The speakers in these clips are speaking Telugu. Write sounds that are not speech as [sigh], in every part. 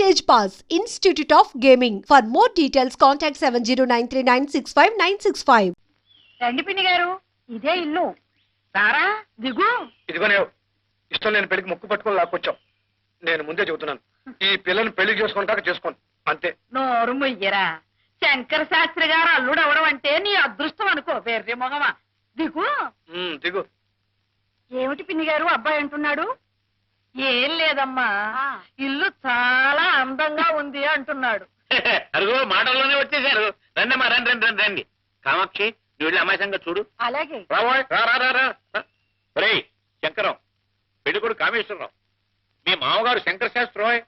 Stage Pass, Institute of Gaming. For more details, contact 709396596. రండి పిన్ని గారు ఇదే ఇల్లు. సారా దిగు. ఇదిగో నేను ఇష్టం లేని పెళ్ళికి ముక్కు పట్టుకొని లాక్కొచ్చాం. నేను ముందే చెబుతున్నాను. ఈ పిల్లని పెళ్ళి చేసుకుంటాక చేసుకోండి అంతే. నోరు ముయ్యరా. శంకర శాస్త్రి గారు అల్లుడు అవడం అంటే నీ అదృష్టం అనుకో. వెర్రి మొగమా. దిగు. దిగు. ఏమిటి పిన్ని గారు అబ్బాయి అంటున్నాడు? ఏం లేదమ్మా. ఇల్లు చాలా అందంగా ఉంది అంటున్నాడు. [laughs] అరుగు మాటల్లోనే వచ్చేసారు. రండి అమ్మా రండి రండి రండి రండి. కామాక్షి నువ్వు వెళ్ళి అమ్మాయి సంగతి చూడు. అలాగే. రాబోయ్ రా రా రా రా. రే శంకరం పెళ్ళికొడు కామేశ్వరరావు. మీ మామగారు శంకర శాస్త్రి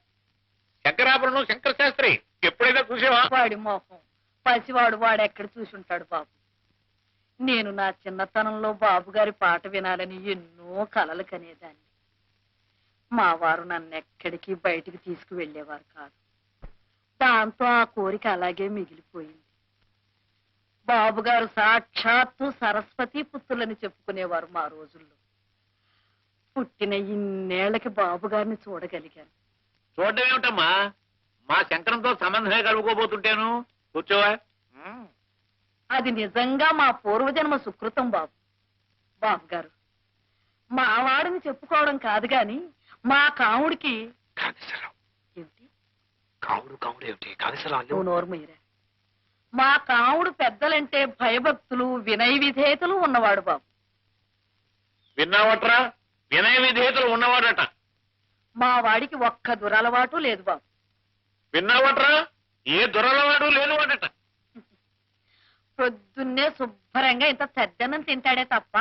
శంకరాపురం శంకర శాస్త్రి. ఎప్పుడైనా చూసేవా? వాడి మోహం. పసివాడు వాడు ఎక్కడ చూసుంటాడు బాబు? నేను నా చిన్నతనంలో బాబు గారి పాట వినాలని ఎన్నో కలలు కనేదాన్ని. మా వారు నన్ను ఎక్కడికి బయటికి తీసుకువెళ్ళేవారు కాదు. దాంతో ఆ కోరిక అలాగే మిగిలిపోయింది. బాబు గారు సాక్షాత్తు సరస్వతి పుత్రులని చెప్పుకునేవారు మా రోజుల్లో. పుట్టిన ఇన్నేళ్ళకి బాబు గారిని చూడగలిగాను. చూడడం ఏమిటమ్మా? మా శంకరంతో సంబంధమే కలుపుకోబోతుంటాను? కూర్చోవా. అది నిజంగా మా పూర్వజన్మ సుకృతం బాబు. బాబు గారు మా వాడిని చెప్పుకోవడం కాదు గాని మా కాముడికి కామేశ్వరరావు ఏమిటి? కావుడు కావుడు ఏమిటి? కామేశ్వరరావు నువ్వు నోరుమయ్యరా మా కాముడు పెద్దలంటే భయభక్తులు వినయ విధేయతలు ఉన్నవాడు బాబు. విన్నావట్రా? వినయ విధేయతలు ఉన్నవాడట. మా వాడికి ఒక్క దురలవాటు లేదు బాబు. విన్నావట్రా? ఏ దొరలవాడు లేనివాడట. పొద్దున్నే శుభ్రంగా ఇంత తద్దనం తింటాడే తప్ప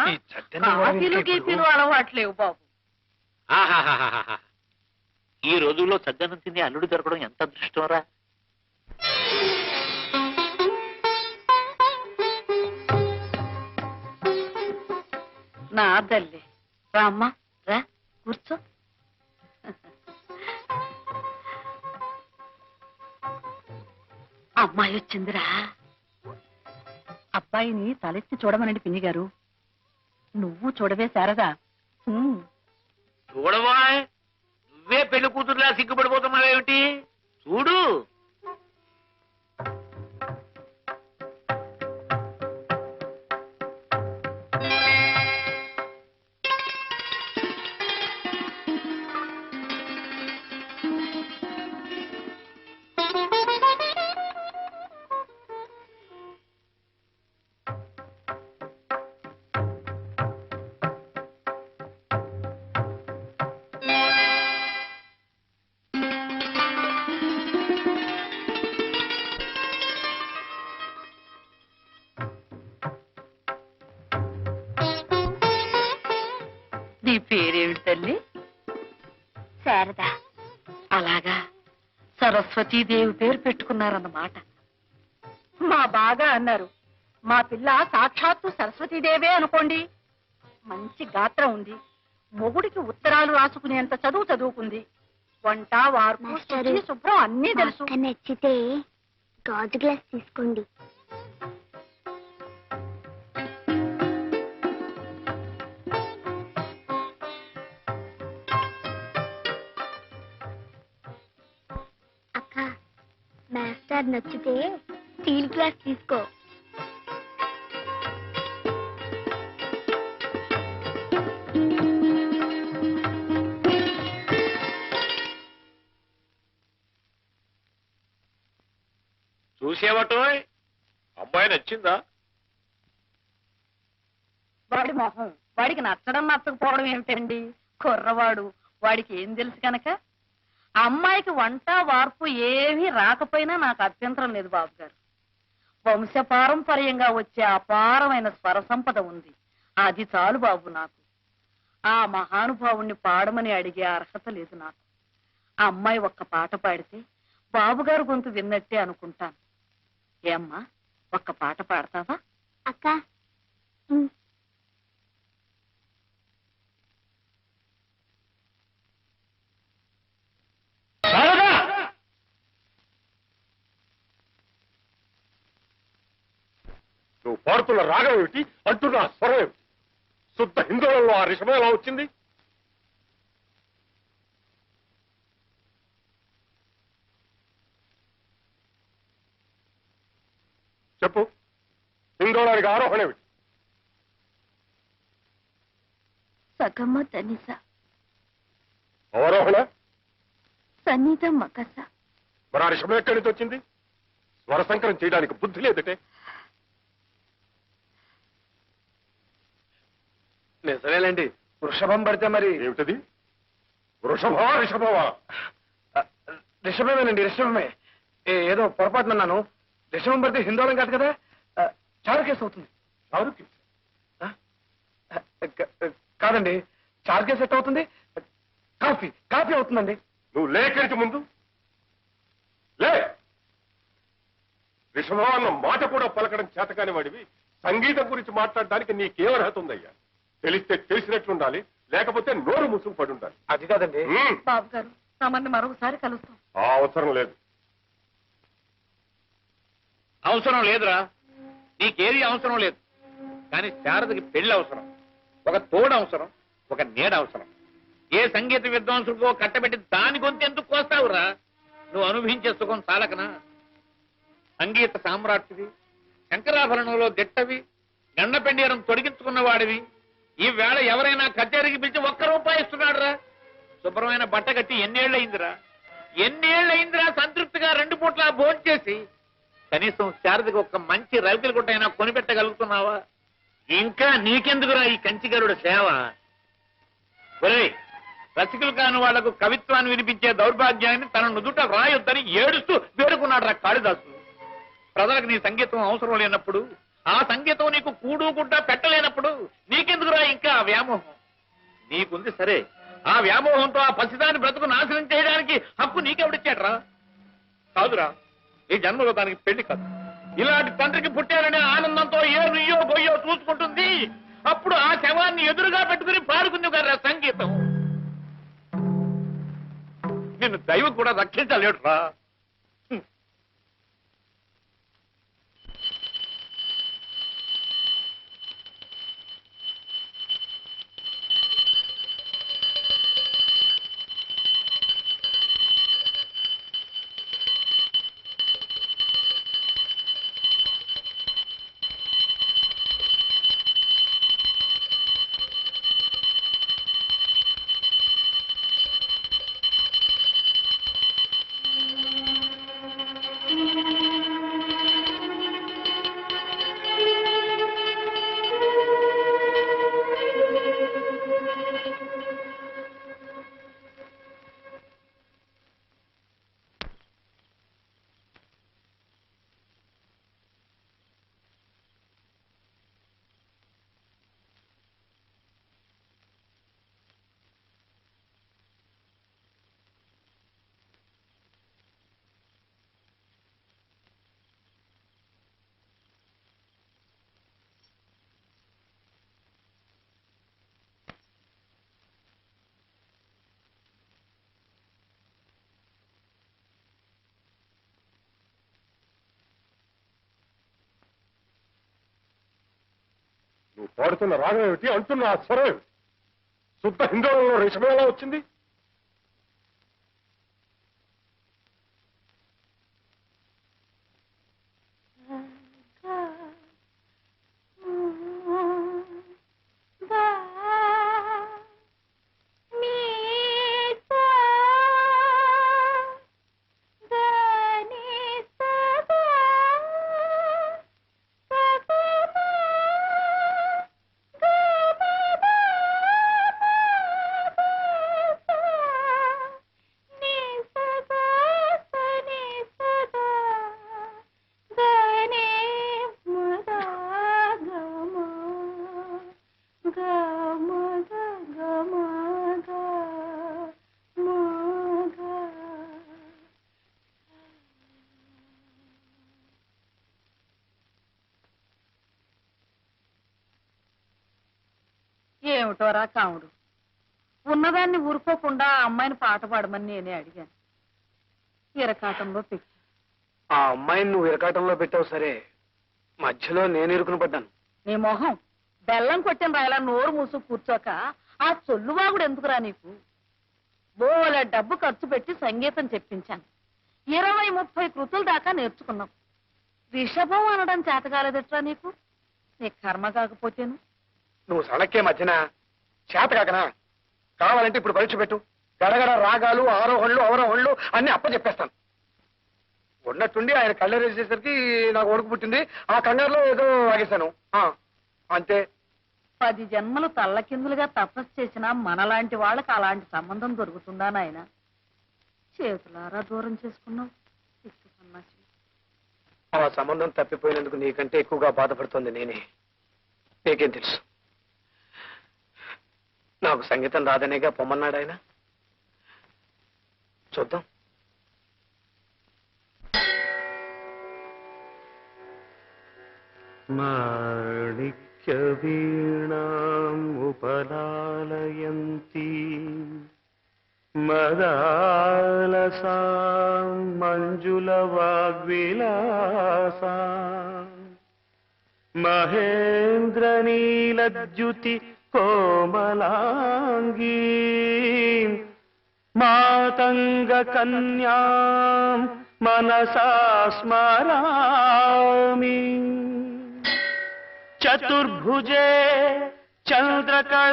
కాఫీలు గీఫీలు అలవాట్లేవు బాబు. ఆహాహాహాహా. ఈ రోజుల్లో సజ్జనం తిని అల్లుడు దొరకడం ఎంత అదృష్టంరా? నా తల్లి. రామ్మా రా కూర్చో. అమ్మాయి వచ్చిందిరా. అబ్బాయిని తలెత్తి చూడమనండి పిన్ని గారు నువ్వు చూడవే శారదా. ఉమ్. చూడవా? నువ్వే పెళ్ళి కూతురులా సిగ్గుపడిపోతున్నావేమిటి? చూడు. నీ పేరేమిటి తల్లి? శారదా. అలాగా. సరస్వతీదేవి పేరు పెట్టుకున్నారన్నమాట. మా బాగా అన్నారు. మా పిల్ల సాక్షాత్తు సరస్వతీదేవే అనుకోండి. మంచి గాత్రం ఉంది. మొగుడికి ఉత్తరాలు రాసుకునేంత చదువు చదువుకుంది. వంట వార్పు శుచి, శుభ్రం అన్నీ తెలుసు. నచ్చితే గాజు గ్లాస్ తీసుకోండి. మాస్టర్ నచ్చితే స్టీల్ గ్లాస్ తీసుకో. చూసేవటో అమ్మాయి నచ్చిందా? వాడి మొహం వాడికి నచ్చడం నచ్చకపోవడం ఏమిటండి? కుర్రవాడు వాడికి ఏం తెలుసు కనుక? అమ్మాయికి వంట వార్పు ఏమీ రాకపోయినా నాకు అభ్యంతరం లేదు బాబు గారు వంశపారంపర్యంగా వచ్చే అపారమైన స్వర సంపద ఉంది. అది చాలు బాబు నాకు. ఆ మహానుభావుణ్ణి పాడమని అడిగే అర్హత లేదు నాకు. ఆ అమ్మాయి ఒక్క పాట పాడితే బాబుగారు గొంతు విన్నట్టే అనుకుంటాను. ఏమ్మా ఒక్క పాట పాడతావా? అక్క నువ్వు పాడుతున్న రాగం ఏమిటి? అంటున్న స్వరం శుద్ధ హిందువులలో ఆ రిషమ ఎలా వచ్చింది? చెప్పు. హిందోళానికి ఆరోహణ ఏమిటి? సగమ్మ తనిస. అవరోహణ? సన్నిధ మకస. మరి ఆ రిషభం ఎక్కడి నుంచి వచ్చింది? స్వర సంకరం చేయడానికి బుద్ధి లేదటే. నిజమేలేండి. వృషభం పడితే మరి? ఏమిటది? వృషభమా రిషభమా? ఆ, రిషభమేనండి రిషభమే. ఏ- ఏదో పొరపాటునన్నాను రిషభం పడితే హిందోళం కాదు కదా? ఆ, చారుకేస్ అవుతుంది. చారుకి ఆ? ఆ, క- కాదండి చారుకేస్ ఎట్ అవుతుంది? కాఫీ కాఫీ అవుతుందండి. నువ్వు లేఖరికి ముందు. లే! రిషభం అన్న మాట కూడా పలకడం చేతకాని వాడివి. సంగీతం గురించి మాట్లాడడానికి నీకేం అర్హత ఉందయ్యా? తెలిస్తే తెలిసినట్లుండాలి లేకపోతే నోరు ముసుగు పడి ఉండాలి. అది కాదండి. ఉమ్, బాబు గారు తమన్ని మరొకసారి కలుస్తాం. ఆ అవసరం లేదు. అవసరం లేదురా. నీకేది అవసరం లేదు. కానీ శారదకి పెళ్ళి అవసరం. ఒక తోడు అవసరం ఒక నీడ అవసరం. ఏ సంగీత విద్వాంసుడికో కట్టబెట్టి దాని గొంతు ఎందుకు కోస్తావురా? నువ్వు అనుభవించే సుఖం చాలకనా? సంగీత సామ్రాట్టివి శంకరాభరణంలో దిట్టవి గండపెండీరం తొడిగించుకున్న వాడివి ఈ వేళ ఎవరైనా కచేరికి పిలిచి ఒక్క రూపాయి ఇస్తున్నాడు రా శుభ్రమైన బట్ట కట్టి ఎన్నేళ్ళయిందిరా. ఎన్నేళ్ళయిందిరా సంతృప్తిగా రెండు పూట్ల భోంచేసి. కనీసం శారదకి ఒక్క మంచి రవికల గుట్టైనా కొనిపెట్టగలుగుతున్నావా? ఇంకా నీకెందుకురా ఈ కంచిగరుడు సేవ? ఒరే రసికులు కాని వాళ్ళకు కవిత్వాన్ని వినిపించే దౌర్భాగ్యాన్ని తన నుదుట రాయొద్దని ఏడుస్తూ వేడుకున్నాడు రా కాళిదాసు. ప్రజలకు నీ సంగీతం అవసరం లేనప్పుడు ఆ సంగీతం నీకు కూడు గుడ్డ పెట్టలేనప్పుడు నీకెందుకురా ఇంకా ఆ వ్యామోహం? నీకుంది సరే. ఆ వ్యామోహంతో ఆ పసిదాని బ్రతుకు నాశనం చేయడానికి హక్కు నీకెవడిచ్చాడ్రా? కాదురా ఈ జన్మలో దానికి పెళ్ళి కాదు. ఇలాంటి తండ్రికి పుట్టారనే ఆనందంతో ఏ నుయ్యో గొయ్యో చూసుకుంటుంది. అప్పుడు ఆ శవాన్ని ఎదురుగా పెట్టుకుని పాడుకుంది కదా సంగీతం. నిన్ను దైవం కూడా రక్షించలేడురా. పాడుతున్న రాగం ఏమిటి? అంటున్న ఆ స్వరం ఏమిటి? శుద్ధ హిందువులలో రేషమేలా వచ్చింది? పాట పాడమని నేనే అడిగాను. ఇరకాటంలో పెట్టి. ఆ అమ్మాయిని నువ్వు ఇరకాటంలో పెట్టావు సరే. మధ్యలో నేను ఇరుకుని పడ్డాను. నీ మొహం బెల్లం కొట్టిన రాయలా నోరు మూసు కూర్చోక ఆ చొల్లువాగుడు ఎందుకురా నీకు? బోల డబ్బు ఖర్చు పెట్టి సంగీతం చెప్పించాను. ఇరవై ముప్పై కృతుల దాకా నేర్చుకున్నాం. రిషభం అనడం చేత కాలేదట్రా నీకు? నీ కర్మ కాకపోతేను. నువ్వు సడక్కే మధ్యన చేత కాకనా? కావాలంటే ఇప్పుడు పరీక్ష పెట్టు. గడగడ రాగాలు ఆరోహణలు అవరోహణలు అన్ని అప్ప చెప్పేస్తాను ఉన్నట్టుండి ఆయన కళ్ళేసేసరికి నాకు వణుకు పుట్టింది. ఆ కంగారులో ఏదో ఆగేశాను. ఆ, అంతే. పది జన్మలు తల్లకిందులుగా తపస్సు చేసిన మనలాంటి వాళ్ళకి అలాంటి సంబంధం దొరుకుతుందా నాయన? చేతులారా దూరం చేసుకున్నావు. ఆ సంబంధం తప్పిపోయినందుకు నీకంటే ఎక్కువగా బాధపడుతోంది నేనే. నీకేం తెలుసు? నాకు సంగీతం రాదనేగా పొమ్మన్నాడు ఆయన చూద్దాం. మాణిక్య వీణాం ఉపలాలయంతి. మదాలసా మంజుల వాగ్విలాసా మహేంద్రనీలద్యుతి కోమలాంగీ. మాతంగ కన్యా మనసా స్మరామి. చతుర్భుజే చంద్రకళావతంసే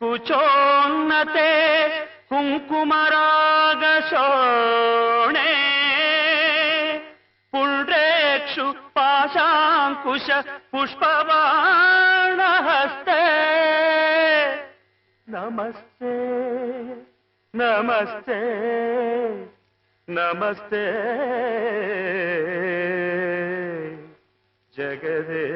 కుచోన్నతే కుంకుమరాగశోణే. పుండ్రేక్షు పాశాంకుశ പുഷ്പവാണഹസ്തേ. നമസ്തേ നമസ്തേ നമസ്തേ. ജഗദേകമാത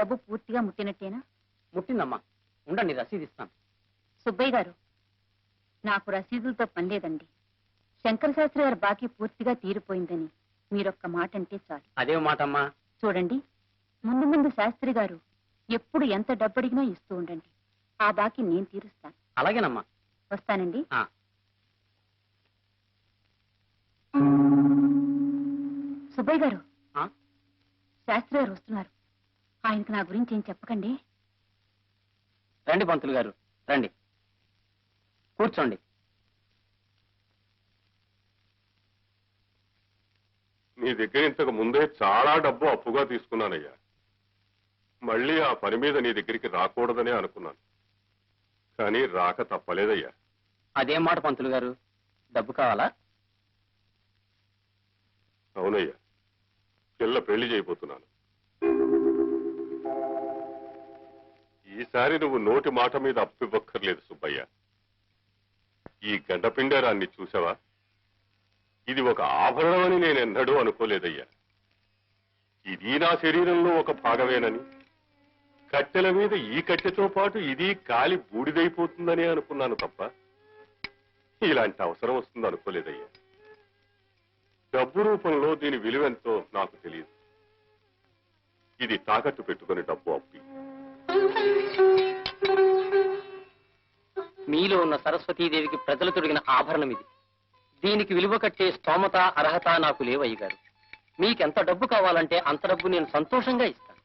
డబ్బు పూర్తిగా ముట్టినట్టేనా? ముట్టిందమ్మా. ఉండండి రసీదు ఇస్తాను. సుబ్బయ్య గారు నాకు రసీదులతో పని లేదండి. శంకర శాస్త్రి గారి బాకీ పూర్తిగా తీరిపోయిందని మీరొక్క మాట అంటే చాలు. అదే మాట అమ్మా చూడండి ముందు ముందు శాస్త్రి గారు ఎప్పుడు ఎంత డబ్బు అడిగినా ఇస్తూ ఉండండి. ఆ బాకీ నేను తీరుస్తాను. అలాగేనమ్మా. వస్తానండి. ఆ. సుబ్బయ్య గారు ఆ? శాస్త్రి గారు వస్తున్నారు. ఆయనకు నా గురించి ఏం చెప్పకండి. రండి పంతులు గారు రండి. కూర్చోండి. నీ దగ్గర ఇంతకు ముందే చాలా డబ్బు అప్పుగా తీసుకున్నానయ్యా. మళ్ళీ ఆ పని మీద నీ దగ్గరికి రాకూడదనే అనుకున్నాను. కానీ రాక తప్పలేదయ్యా. అదేం మాట పంతులు గారు? డబ్బు కావాలా? అవునయ్యా. పిల్ల పెళ్ళి చేయబోతున్నాను. ఈసారి నువ్వు నోటి మాట మీద అప్పివ్వక్కర్లేదు సుబ్బయ్య. ఈ గండపిండారాన్ని చూసావా ఇది ఒక ఆభరణం అని నేను ఎన్నడూ అనుకోలేదయ్యా. ఇది నా శరీరంలో ఒక భాగమేనని. కట్టెల మీద ఈ కట్టెతో పాటు ఇది కాలి బూడిదైపోతుందని అనుకున్నాను తప్ప ఇలాంటి అవసరం వస్తుంది అనుకోలేదయ్యా. డబ్బు రూపంలో దీని విలువెంతో నాకు తెలియదు. ఇది తాకట్టు పెట్టుకుని డబ్బు అప్పి. మీలో ఉన్న సరస్వతీదేవికి ప్రజలు తొడిగిన ఆభరణం ఇది. దీనికి విలువ కట్టే స్తోమత అర్హత నాకు లేవయ్య గారు. మీకెంత డబ్బు కావాలంటే అంత డబ్బు నేను సంతోషంగా ఇస్తాను.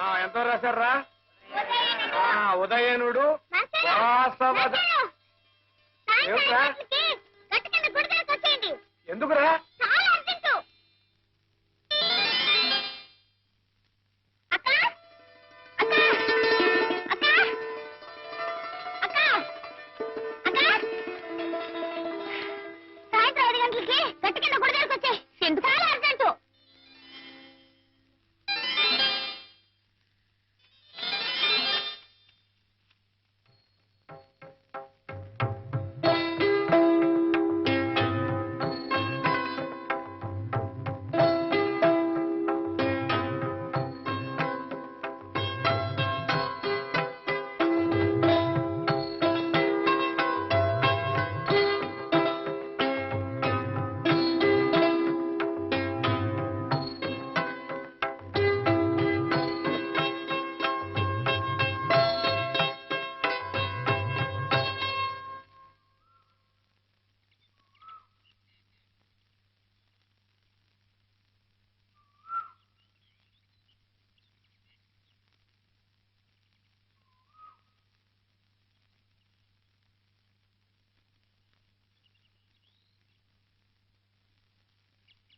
ఆ, ఎంతో రాశారా? ఆ, ఉదయనుడు వాసవద ఏమిట్రా? ఎందుకురా?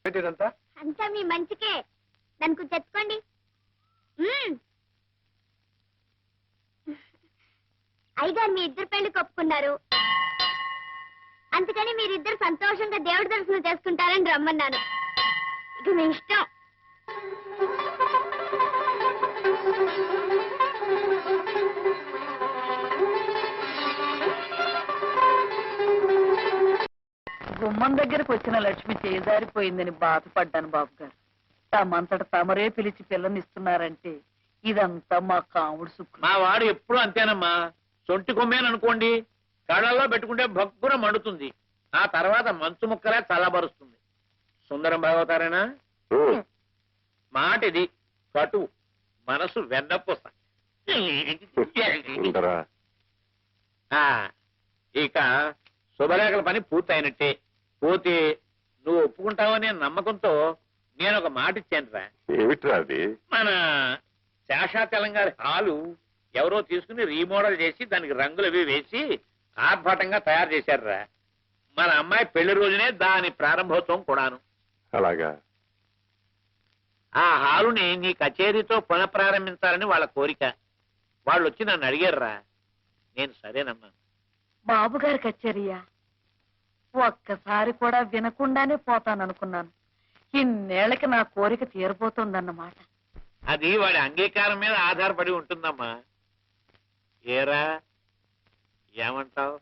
అంతా మీ మంచికే. దానికి కొంచెం ఎత్తుకోండి. అయ్యగారు మీ ఇద్దరు పెళ్ళి ఒప్పుకున్నారు అందుకని మీరిద్దరు సంతోషంగా దేవుడి దర్శనం చేసుకుంటారని రమ్మన్నాను. ఇది మీ ఇష్టం. గుమ్మం దగ్గరకు వచ్చిన లక్ష్మి చేజారిపోయిందని బాధపడ్డాను బాబు గారు తమంతట తమరే పిలిచి పిల్లనిస్తున్నారంటే ఇదంతా మా కాముడు సుఖం. మా వాడు ఎప్పుడు అంతేనమ్మా. సొంటి కొమ్మేననుకోండి కళ్ళల్లో పెట్టుకుంటే భక్కున మండుతుంది. ఆ తర్వాత మంచు ముక్కలే చల్లబరుస్తుంది. సుందరం బాగవుతారేనా ఉమ్, మాట ఇది కటు మనసు వెన్నపూస. ఇక శుభలేఖల పని పూర్తయినట్టే. పోతే నువ్వు ఒప్పుకుంటావనే నమ్మకంతో నేను ఒక మాట ఇచ్చానురా. ఏమిట్రా అది? మన శేషాచలం గారి హాలు ఎవరో తీసుకుని రీమోడల్ చేసి దానికి రంగులు అవి వేసి ఆర్భాటంగా తయారు చేశారురా. మన అమ్మాయి పెళ్ళి రోజునే దాని ప్రారంభోత్సవం కూడాను. అలాగా? ఆ హాలుని నీ కచేరీతో పునఃప్రారంభించాలని వాళ్ళ కోరిక. వాళ్ళు వచ్చి నన్ను అడిగారురా. నేను సరేనమ్మా. బాబు గారి కచేరియా? ఒక్కసారి కూడా వినకుండానే పోతాననుకున్నాను. ఇన్నేళ్ళకి నా కోరిక తీరబోతోందన్నమాట అది వాడి అంగీకారం మీద ఆధారపడి ఉంటుందమ్మా. ఏరా? ఏమంటావు?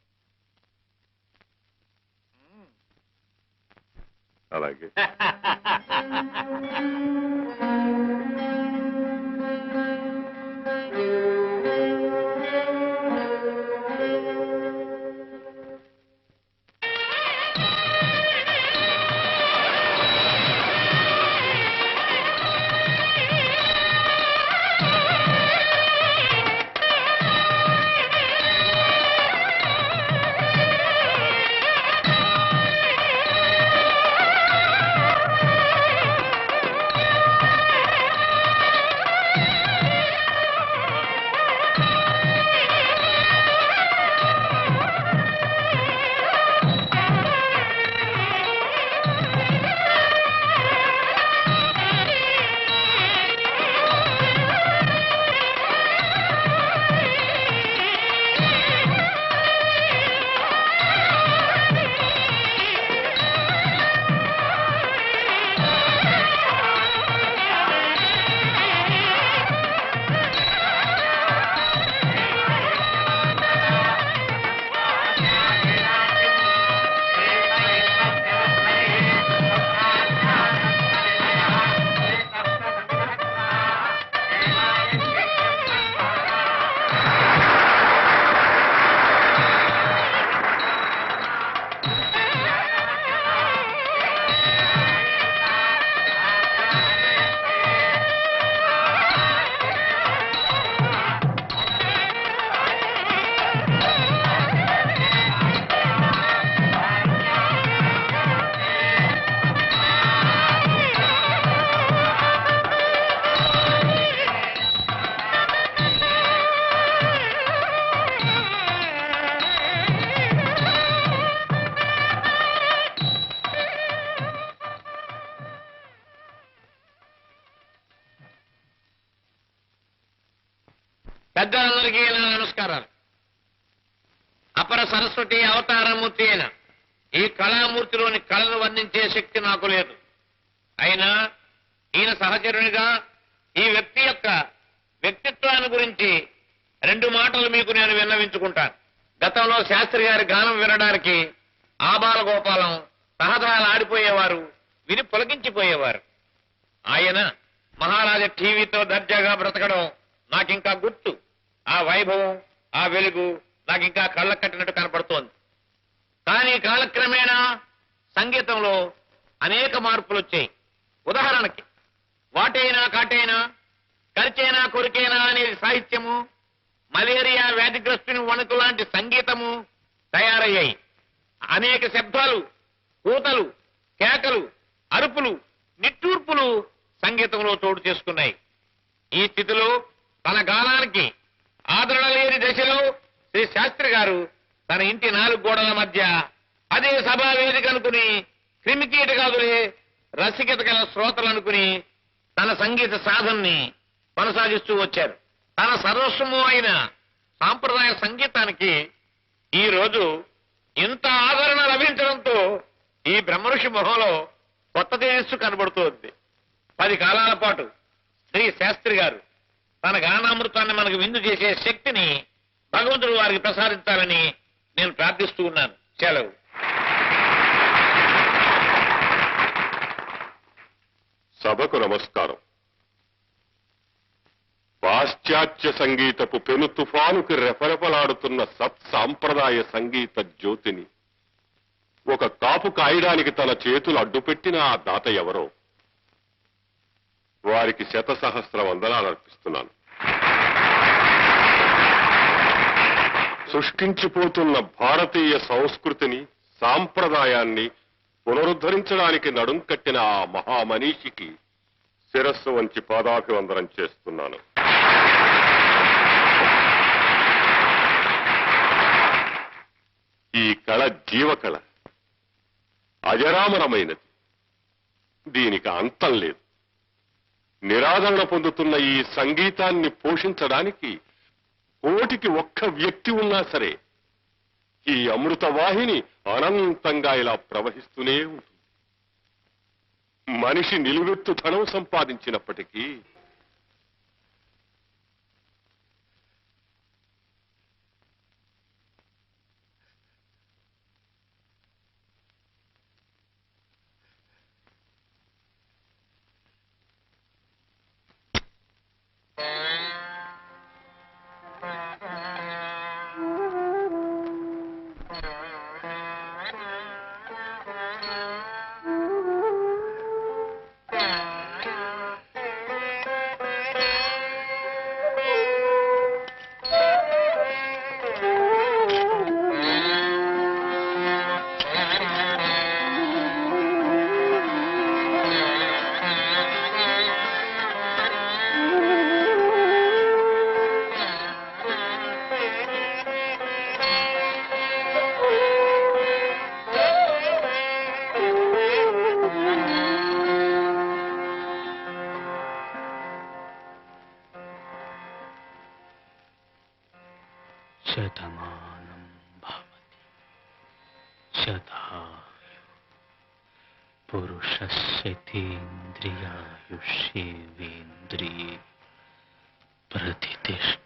అలాగే. [laughs] అపర అవతారమూర్తి అయిన. ఈ కళామూర్తిలోని కళను వర్ణించే శక్తి నాకు లేదు. అయినా ఈయన సహచరునిగా ఈ వ్యక్తి యొక్క వ్యక్తిత్వాన్ని గురించి రెండు మాటలు మీకు నేను విన్నవించుకుంటాను. గతంలో శాస్త్రి గారి గానం వినడానికి ఆబాల గోపాలం సహదాలు ఆడిపోయేవారు విని పొలగించిపోయేవారు ఆయన మహారాజా టీవీతో దర్జాగా బ్రతకడం నాకింకా గుర్తు. ఆ వైభవం ఆ వెలుగు నాకు ఇంకా కళ్ళ కట్టినట్టు కనపడుతోంది. కానీ కాలక్రమేణా సంగీతంలో అనేక మార్పులు వచ్చాయి ఉదాహరణకి వాటైనా కాటైనా కరిచైనా కొరికైనా అనేది సాహిత్యము మలేరియా వ్యాధిగ్రస్తుని వణుకు లాంటి సంగీతము తయారయ్యాయి. అనేక శబ్దాలు కూతలు కేకలు అరుపులు నిట్టూర్పులు సంగీతంలో చోటు చేసుకున్నాయి. ఈ స్థితిలో తన గానానికి ఆదరణ లేని దశలో శ్రీ శాస్త్రి గారు తన ఇంటి నాలుగు గోడల మధ్య అదే సభా వేదిక అనుకుని క్రిమికీటకాదులే రసికత గల శ్రోతలు అనుకుని తన సంగీత సాధనని కొనసాగిస్తూ వచ్చారు. తన సర్వస్వము అయిన సాంప్రదాయ సంగీతానికి ఈ రోజు ఇంత ఆదరణ లభించడంతో ఈ బ్రహ్మఋషి మొహంలో కొత్త తేజస్సు కనబడుతోంది. పది కాలాల పాటు శ్రీ శాస్త్రి గారు తన గానామృతాన్ని మనకు విందు చేసే శక్తిని భగవంతుడు వారికి ప్రసాదించాలని నేను ప్రార్థిస్తూ ఉన్నాను. సెలవు. సభకు నమస్కారం. పాశ్చాత్య సంగీతపు పెను తుఫానుకి రెపరెపలాడుతున్న సత్ సాంప్రదాయ సంగీత జ్యోతిని ఒక కాపు కాయడానికి తన చేతులు అడ్డుపెట్టిన ఆ దాత ఎవరో వారికి శత సహస్ర వందనాలు అర్పిస్తున్నాను. సృష్టించిపోతున్న భారతీయ సంస్కృతిని సాంప్రదాయాన్ని పునరుద్ధరించడానికి నడుం కట్టిన ఆ మహామనీషికి శిరస్సు వంచి పాదాభివందనం చేస్తున్నాను. ఈ కళ జీవకళ. అజరామరమైనది. దీనికి అంతం లేదు. నిరాదరణ పొందుతున్న ఈ సంగీతాన్ని పోషించడానికి కోటికి ఒక్క వ్యక్తి ఉన్నా సరే ఈ అమృత వాహిని అనంతంగా ఇలా ప్రవహిస్తూనే ఉంటుంది. మనిషి నిలువెత్తు ధనం సంపాదించినప్పటికీ पुरुषस्येन्द्रियायुष्येवेन्द्रिये प्रतिष्ठ